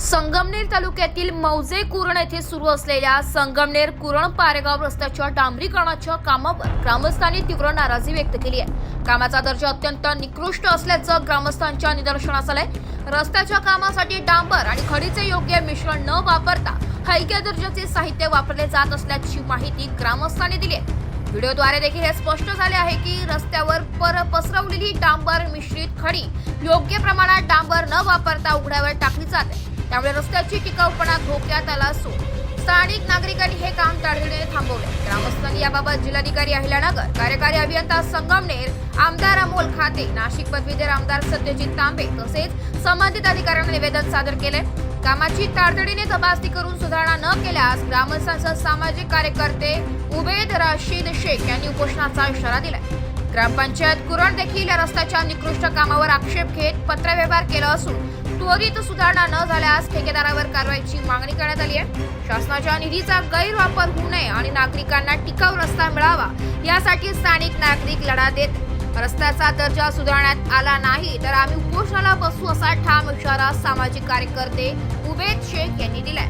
संगमनेर तालुक्यातील मौजे कुरण येथे सुरू असलेल्या संगमनेर कुरण पारेगाव रस्त्याच्या डांबरीकरणाच्या कामावर ग्रामस्थांनी तीव्र नाराजी व्यक्त केली आहे. कामाचा दर्जा अत्यंत निकृष्ट असल्याचं ग्रामस्थांच्या निदर्शनास आलंय. रस्त्याच्या कामासाठी डांबर आणि खडीचे योग्य मिश्रण न वापरता हलक्या दर्जाचे साहित्य वापरले जात असल्याची माहिती ग्रामस्थांनी दिली आहे. व्हिडिओद्वारे देखील हे स्पष्ट झाले आहे की रस्त्यावर पर पसरवलेली डांबर मिश्रित खडी योग्य प्रमाणात डांबर न वापरता उघड्यावर टाकली जाते त्यामुळे रस्त्याची टिकाऊपणा धोक्यात आला असून स्थानिक नागरिकांनी हे काम तातडीने थांबवले. ग्रामस्थांनी याबाबत जिल्हाधिकारी अहिल्यानगर कार्यकारी अभियंता संगमनेर आमदार अमोल खाते नाशिक पदवीधर आमदार सत्यजित तांबे तसेच संबंधित अधिकाऱ्यांना निवेदन सादर केले. कामाची तातडीने तपासणी करून सुधारणा न केल्यास ग्रामस्थांसह सामाजिक कार्यकर्ते उबेद राशीद शेख यांनी उपोषणाचा इशारा दिला ग्रामपंचायत कुरण देखील या रस्त्याच्या निकृष्ट कामावर आक्षेप घेत पत्रव्यवहार केला असून त्वरित सुधारणा न झाल्यास ठेकेदारावर कारवाईची मागणी करण्यात आली आहे. शासनाच्या निधीचा गैरवापर होऊ नये आणि नागरिकांना टिकाऊ रस्ता मिळावा यासाठी स्थानिक नागरिक लढा देत रस्त्याचा दर्जा सुधारण्यात आला नाही तर आम्ही उपोषणाला बसू असा ठाम इशारा सामाजिक कार्यकर्ते उबेद शेख यांनी दिलाय.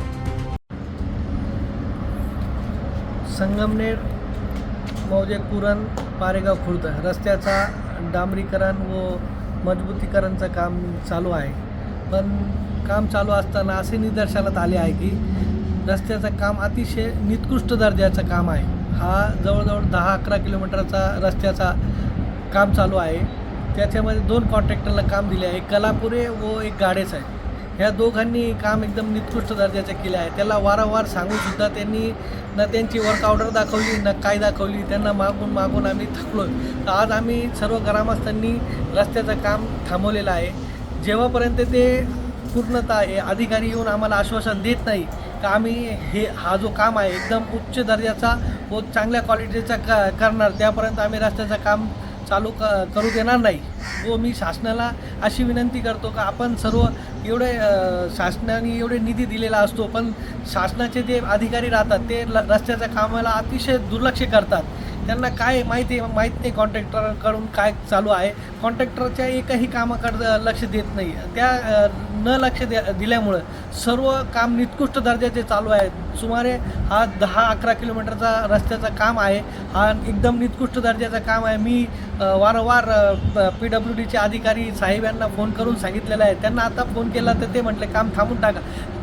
संगमनेर मौजे कुरण पारेगाव खुर्द रस्त्याचा डांबरीकरण व मजबूतीकरणचं काम चालू आहे. पण काम चालू असताना असे निदर्शनात आले आहे की रस्त्याचं काम अतिशय निकृष्ट दर्जाचं काम आहे. हा जवळजवळ दहा अकरा किलोमीटरचा रस्त्याचा काम चालू आहे. त्याच्यामध्ये दोन कॉन्ट्रॅक्टरला काम दिले आहे. एक कलापुरे व एक गाडेच आहे. ह्या दोघांनी काम एकदम निकृष्ट दर्जाचे केले आहे. त्याला वारंवार सांगून सुद्धा त्यांनी न त्यांची वर्क ऑर्डर दाखवली न काय दाखवली त्यांना मागून मागून आम्ही थकलो तर आज आम्ही सर्व ग्रामस्थांनी रस्त्याचं काम थांबवलेलं आहे. जेव्हापर्यंत ते पूर्णतः हे अधिकारी येऊन आम्हाला आश्वासन देत नाही का आम्ही हे हा जो काम आहे एकदम उच्च दर्जाचा व चांगल्या क्वालिटीचा क करणार त्यापर्यंत आम्ही रस्त्याचं काम चालू क करू देणार नाही. व मी शासनाला अशी विनंती करतो का आपण सर्व एवढे शासनाने एवढे निधी दिलेला असतो पण शासनाचे जे अधिकारी राहतात ते ल रस्त्याच्या कामाला अतिशय दुर्लक्ष करतात. त्यांना काय माहिती माहीत नाही कॉन्ट्रॅक्टरकडून काय चालू आहे. कॉन्ट्रॅक्टरच्या एकही कामाकडं लक्ष देत नाही. त्या न लक्ष द्या दिल्यामुळं सर्व काम निकृष्ट दर्जाचे चालू आहे सुमारे हा दहा अकरा किलोमीटरचा रस्त्याचं काम आहे. हा एकदम निकृष्ट दर्जाचं काम आहे. मी वारंवार पी डब्ल्यू डीचे अधिकारी साहेब यांना फोन करून सांगितलेलं आहे. त्यांना आता फोन केला तर ते म्हटले काम थांबून टाका.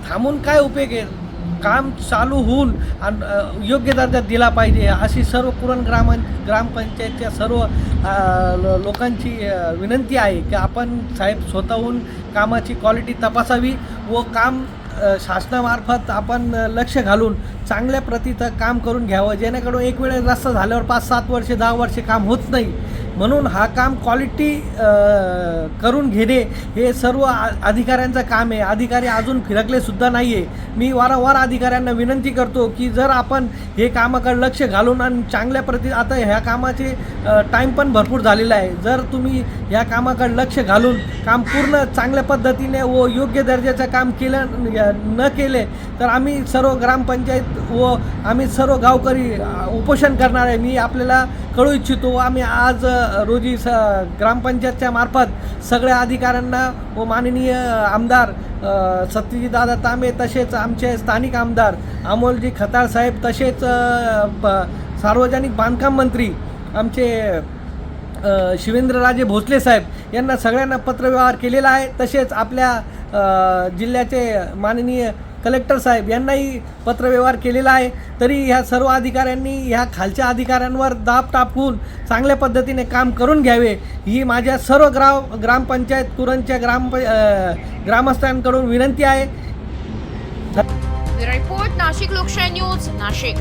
थांबून काय उपयोग आहे? काम चालू होऊन आणि योग्य दर्जा दिला पाहिजे. अशी सर्व कुरण ग्राम ग्रामपंचायतच्या सर्व लोकांची विनंती आहे की आपण साहेब स्वतःहून कामाची क्वालिटी तपासावी व काम शासनामार्फत आपण लक्ष घालून चांगल्या प्रतीचं काम करून घ्यावं. जेणेकरून एक वेळेस रस्ता झाल्यावर पाच सात वर्षे दहा वर्षे काम होत नाही. म्हणून हा काम क्वालिटी करून घेणे हे सर्व अधिकाऱ्यांचं काम आहे. अधिकारी अजून फिरकले सुद्धा नाही आहे मी वारंवार अधिकाऱ्यांना विनंती करतो की जर आपण हे कामाकडे लक्ष घालून आणि चांगल्या प्रति आता ह्या कामाचे टाईम पण भरपूर झालेला आहे. जर तुम्ही ह्या कामाकडे लक्ष घालून काम पूर्ण चांगल्या पद्धतीने व योग्य दर्जाचं काम केलं न केले तर आम्ही सर्व ग्रामपंचायत व आम्ही सर्व गावकरी उपोषण करणार आहे. मी आपल्याला कळू इच्छितो. आम्ही आज रोजी स ग्रामपंचायतच्या मार्फत सगळ्या अधिकाऱ्यांना व माननीय आमदार सत्यजीदादा तांबे तसेच आमचे स्थानिक आमदार अमोलजी खताळ साहेब तसेच सार्वजनिक बांधकाम मंत्री आमचे शिवेंद्रराजे भोसले साहेब यांना सगळ्यांना पत्रव्यवहार केलेला आहे. तसेच आपल्या जिल्ह्याचे माननीय कलेक्टर साहेब यांनाही पत्रव्यवहार केलेला आहे. तरी ह्या सर्व अधिकाऱ्यांनी ह्या खालच्या अधिकाऱ्यांवर दाब टाकून चांगल्या पद्धतीने काम करून घ्यावे. ही माझ्या सर्व ग्राम ग्रामपंचायत तुरंतच्या ग्राम ग्रामस्थांकडून विनंती आहे. रिपोर्ट नाशिक लोकशाही न्यूज नाशिक.